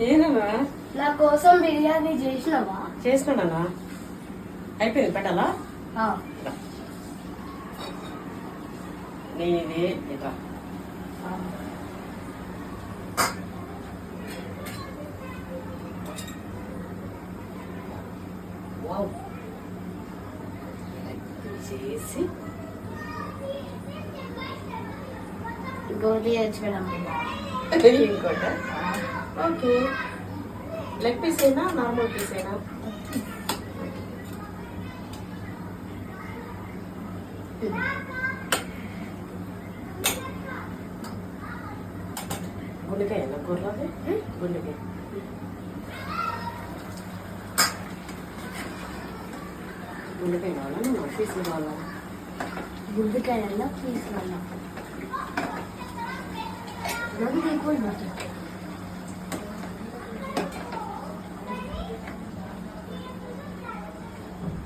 ఏనన్నా నా కోసం బిర్యానీ చేసినవా? చేసినాడన్నా అయిపోయింది పెట్టాలా. నీది. వావ్. చేసి. గోధి వేసుకోవడం ఇంకోట ఓకే లెగ్ పీస్ అయినా నార్మల్ పీస్ అయినా గుండెకాయ కూరలోది గుండెకాయ గుండెకాయ కావాలా నేను పీసులు కావాలా గుడ్డికాయల్లో తీసుకున్నా రెండు ఎక్కువ పడుతుంది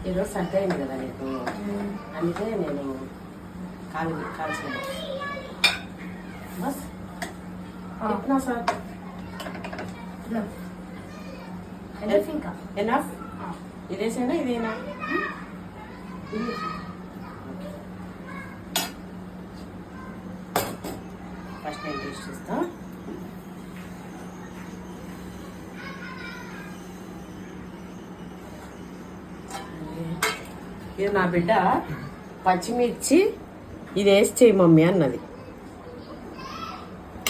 ఈరోజు సర్ది అయింది కదా నీకు? అందుకే నేను కాలు కాల్చిన బస్. ఎట్నా సార్? ఇంకా. ఎనఫ్ ఇదేసేనా ఇదేనా? ఫస్ట్ చేస్తా. ఇది నా బిడ్డ పచ్చిమిర్చి ఇది వేసి చేయి మమ్మీ అన్నది.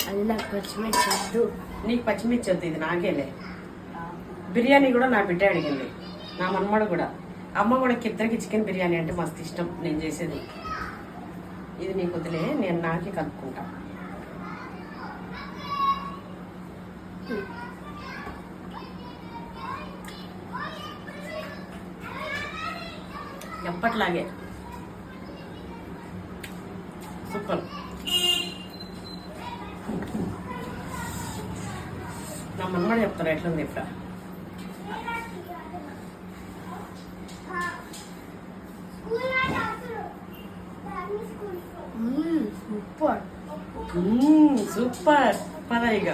అది నాకు పచ్చిమిర్చి వద్దు. నీకు పచ్చిమిర్చి వద్దు ఇది నాకేలే. బిర్యానీ కూడా నా బిడ్డ అడిగింది. నా మనమడు కూడా. అమ్మ కూడా ఇద్దరికి చికెన్ బిర్యానీ అంటే మస్తు ఇష్టం. నేను చేసేది. ఇది నీకు వదిలే నేను నాకే కలుపుకుంటా ఎప్పట్లాగే. సూపర్. నా మనమడు చెప్తారు ఎట్లుంది ఇప్పుడు? సూపర్. సూపర్. పద ఇక